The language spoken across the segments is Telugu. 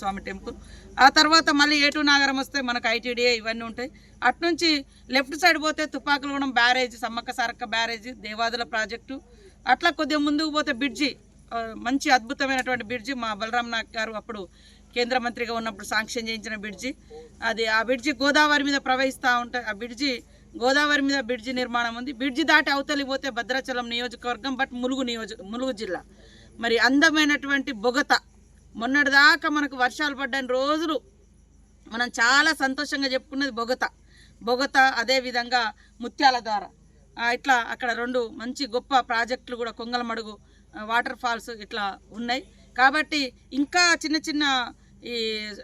స్వామి టెంపుల్. ఆ తర్వాత మళ్ళీ ఏటూ నాగరం వస్తే మనకు ఐటీడీఏ ఇవన్నీ ఉంటాయి. అట్నుంచి లెఫ్ట్ సైడ్ పోతే Tupakulagudem barrage Sammakka Sarakka barrage Devadula project. అట్లా కొద్దిగా ముందుకు పోతే బ్రిడ్జి మంచి అద్భుతమైనటువంటి బ్రిడ్జి. మా బలరాం నాగ్ గారు అప్పుడు కేంద్ర మంత్రిగా ఉన్నప్పుడు శాంక్షన్ చేయించిన బ్రిడ్జి. అది ఆ బ్రిడ్జి గోదావరి మీద ప్రవహిస్తూ ఉంటాయి ఆ బ్రిడ్జి గోదావరి మీద బ్రిడ్జి నిర్మాణం ఉంది. బ్రిడ్జి దాటి అవతలి పోతే భద్రాచలం నియోజకవర్గం బట్ ములుగు నియోజక ములుగు జిల్లా. మరి అందమైనటువంటి బొగత మొన్నటిదాకా మనకు వర్షాలు పడ్డని రోజులు మనం చాలా సంతోషంగా చెప్పుకున్నది బొగత. బొగత అదేవిధంగా ముత్యాల ద్వారా. ఇట్లా అక్కడ రెండు మంచి గొప్ప ప్రాజెక్టులు కూడా కొంగలమడుగు వాటర్ ఫాల్స్ ఇట్లా ఉన్నాయి. కాబట్టి ఇంకా చిన్న చిన్న ఈ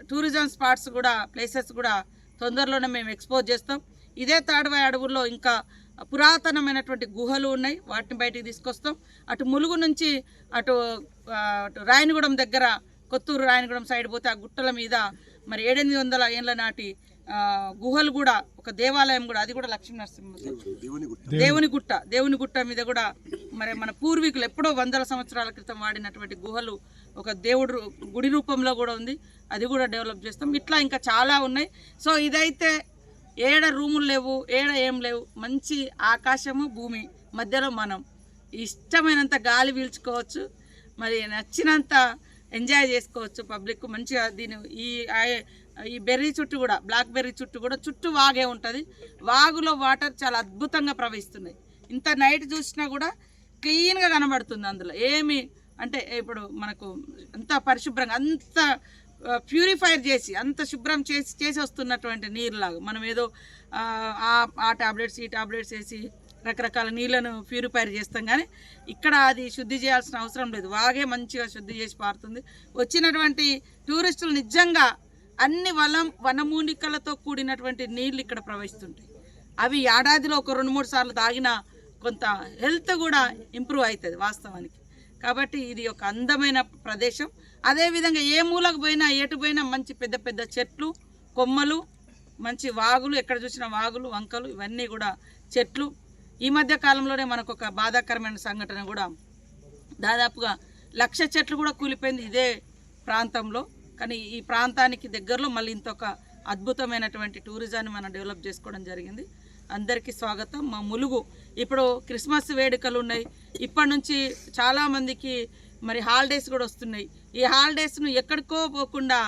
టూరిజం స్పాట్స్ కూడా ప్లేసెస్ కూడా తొందరలోనే మేము ఎక్స్పోజ్ చేస్తాం. ఇదే తాడవాయి అడవుల్లో ఇంకా పురాతనమైనటువంటి గుహలు ఉన్నాయి. వాటిని బయటికి తీసుకొస్తాం. అటు ములుగు నుంచి అటు అటు రాయనగూడెం దగ్గర కొత్తూరు రాయనగూడెం సైడ్ పోతే ఆ గుట్టల మీద మరి ఏడెనిమిది వందల ఏళ్ళ నాటి గుహలు కూడా ఒక దేవాలయం కూడా అది కూడా లక్ష్మీ నరసింహ దేవుని గుట్ట. దేవుని గుట్ట మీద కూడా మరి మన పూర్వీకులు ఎప్పుడో వందల సంవత్సరాల క్రితం వాడినటువంటి గుహలు ఒక దేవుడు రూ- గుడి రూపంలో కూడా ఉంది. అది కూడా డెవలప్ చేస్తాం. ఇట్లా ఇంకా చాలా ఉన్నాయి. సో ఇదైతే ఏడ రూములు లేవు ఏడ ఏం లేవు. మంచి ఆకాశము భూమి మధ్యలో మనం. ఇష్టమైనంత గాలి పీల్చుకోవచ్చు మరి నచ్చినంత ఎంజాయ్ చేసుకోవచ్చు పబ్లిక్ మంచిగా దీని ఈ ఈ బెర్రీ చుట్టూ కూడా బ్లాక్ బెర్రీ చుట్టూ కూడా చుట్టూ వాగే ఉంటుంది. వాగులో వాటర్ చాలా అద్భుతంగా ప్రవహిస్తున్నాయి. ఇంత నైట్ చూసినా కూడా క్లీన్గా కనబడుతుంది అందులో. ఏమి అంటే ఇప్పుడు మనకు అంత పరిశుభ్రంగా అంత ప్యూరిఫైర్ చేసి అంత శుభ్రం చేసి చేసి వస్తున్నటువంటి నీరులాగా మనం ఏదో ఆ- ఆ టాబ్లెట్స్ ఈ టాబ్లెట్స్ వేసి రకరకాల నీళ్ళను ప్యూరిఫైర్ చేస్తాం కానీ ఇక్కడ అది శుద్ధి చేయాల్సిన అవసరం లేదు. వాగే మంచిగా శుద్ధి చేసి పారుతుంది. వచ్చినటువంటి టూరిస్టులు నిజంగా అన్ని వలం వనమూలికలతో కూడినటువంటి నీళ్ళు ఇక్కడ ప్రవహిస్తుంటాయి. అవి ఏడాదిలో ఒక రెండు మూడు సార్లు తాగినా కొంత హెల్త్ కూడా ఇంప్రూవ్ అవుతుంది వాస్తవానికి. కాబట్టి ఇది ఒక అందమైన ప్రదేశం. అదేవిధంగా ఏ మూలకు పోయినా ఎటు పోయినా మంచి పెద్ద పెద్ద చెట్లు కొమ్మలు మంచి వాగులు ఎక్కడ చూసినా వాగులు వంకలు ఇవన్నీ కూడా చెట్లు ఈ మధ్య కాలంలోనే మనకు ఒక బాధాకరమైన సంఘటన కూడా దాదాపుగా లక్ష చెట్లు కూడా కూలిపోయింది ఇదే ప్రాంతంలో. కానీ ఈ ప్రాంతానికి దగ్గరలో మళ్ళీ ఇంకొక అద్భుతమైనటువంటి టూరిజాన్ని మనం డెవలప్ చేసుకోవడం జరిగింది. అందరికీ స్వాగతం. మా ములుగు ఇప్పుడు క్రిస్మస్ వేడుకలు ఉన్నాయి. ఇప్పటి నుంచి చాలామందికి మరి హాలిడేస్ కూడా వస్తున్నాయి. ఈ హాలిడేస్ను ఎక్కడికో పోకుండా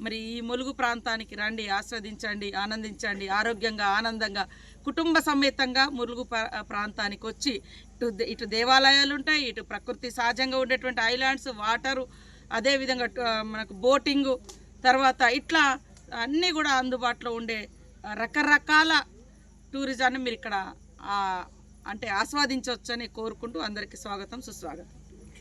మరి ఈ ములుగు ప్రాంతానికి రండి ఆస్వాదించండి ఆనందించండి ఆరోగ్యంగా ఆనందంగా కుటుంబ సమేతంగా ములుగు ప్రా- ప్రాంతానికి వచ్చి ఇటు ఇటు దేవాలయాలు ఉంటాయి ఇటు ప్రకృతి సహజంగా ఉండేటువంటి ఐలాండ్స్ వాటరు అదేవిధంగా మనకు బోటింగు తర్వాత ఇట్లా అన్నీ కూడా అందుబాటులో ఉండే రకరకాల టూరిజాన్ని మీరు ఇక్కడ అంటే ఆస్వాదించవచ్చని కోరుకుంటూ అందరికీ స్వాగతం సుస్వాగతం.